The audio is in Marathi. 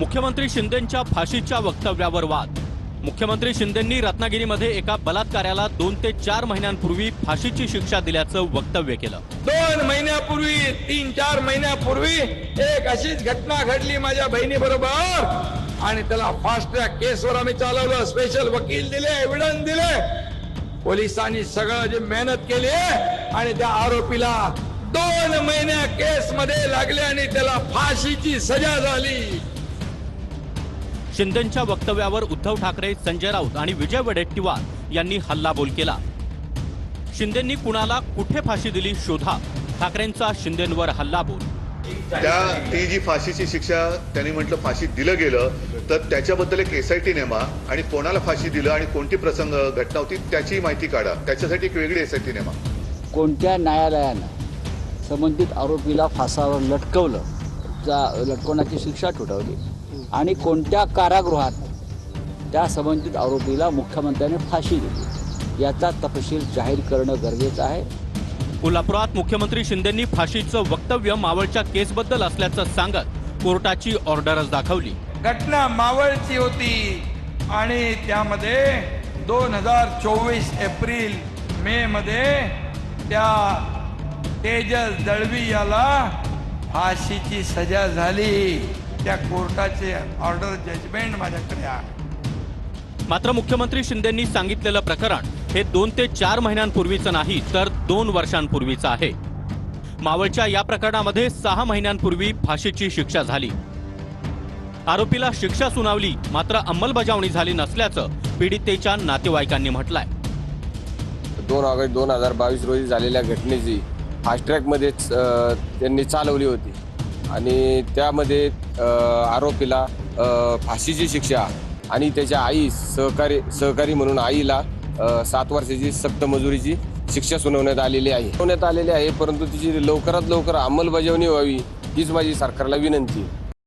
मुख्यमंत्री शिंदेंच्या फाशीच्या वक्तव्यावर वाद. मुख्यमंत्री शिंदेंनी रत्नागिरीमध्ये एका बलात्काराला दोन ते चार महिन्यांपूर्वी फाशीची शिक्षा दिल्याचं वक्तव्य केलं. दोन महिन्यापूर्वी तीन चार महिन्यापूर्वी एक अशीच घटना घडली माझ्या बहिणी बरोबर आणि त्याला फास्ट ट्रॅक केसवर आम्ही चालवलं स्पेशल वकील दिले एव्हिडन्स दिले. पोलिसांनी सगळं जे मेहनत केली आणि त्या आरोपीला दोन महिन्या केस मध्ये लागले आणि त्याला फाशीची सजा झाली. शिंदेंच्या वक्तव्यावर उद्धव ठाकरे संजय राऊत आणि विजय वडेट्टीवार यांनी हल्लाबोल केला. शिंदेंनी कुणाला कुठे फाशी दिली शोधा ठाकरेंचा शिंदेंवर हल्लाबोल. त्या ती जी फाशीची शिक्षा त्यांनी म्हटलं फाशी दिलं गेलं तर त्याच्याबद्दल एक एस आय टी नेमा आणि कोणाला फाशी दिलं आणि कोणती प्रसंग घटना होती त्याची माहिती काढा. त्याच्यासाठी एक वेगळी एस आय टी नेमा. कोणत्या न्यायालयानं संबंधित आरोपीला फासावर लटकवलं त्या लटकवण्याची शिक्षा ठोठावली? आणि कोणत्या कारागृहात त्या संबंधित आरोपीला मुख्यमंत्र्याने फाशी दिली. याचा तपशील जाहीर करणं गरजेचं आहे. कोल्हापुरात मुख्यमंत्री शिंदेंनी फाशीचं वक्तव्य मावळच्या केसबद्दल असल्याचं सांगत कोर्टाची ऑर्डरच दाखवली. घटना मावळची होती आणि त्यामध्ये दोन हजार चोवीस एप्रिल मे मध्ये त्या तेजस दळवी याला फाशीची सजा झाली. त्या कोर्टाचे ऑर्डर जजमेंट माझ्याकडे आहे. मात्र मुख्यमंत्री शिंदेंनी सांगितलेलं प्रकरण हे दोन ते चार महिन्यांपूर्वीचं नाही तर दोन वर्षांपूर्वीचं आहे. मावळच्या या प्रकरणामध्ये सहा महिन्यांपूर्वी फाशीची शिक्षा झाली. आरोपीला शिक्षा सुनावली मात्र अंमलबजावणी झाली नसल्याचं पीडितेच्या नातेवाईकांनी म्हटलंय. दोन ऑगस्ट दोन हजार बावीस रोजी झालेल्या घटनेची फास्ट्रॅकमध्येच अ, त्यांनी चालवली होती. आणि त्यामध्ये आरोपीला फाशीची शिक्षा आणि त्याच्या आई सहकारी सहकारी म्हणून आईला सात वर्षाची सक्त मजुरीची शिक्षा सुनावण्यात आलेली आहे. सुनावण्यात आलेली आहे परंतु तिची लवकरात लवकर अंमलबजावणी व्हावी हीच माझी सरकारला विनंती आहे.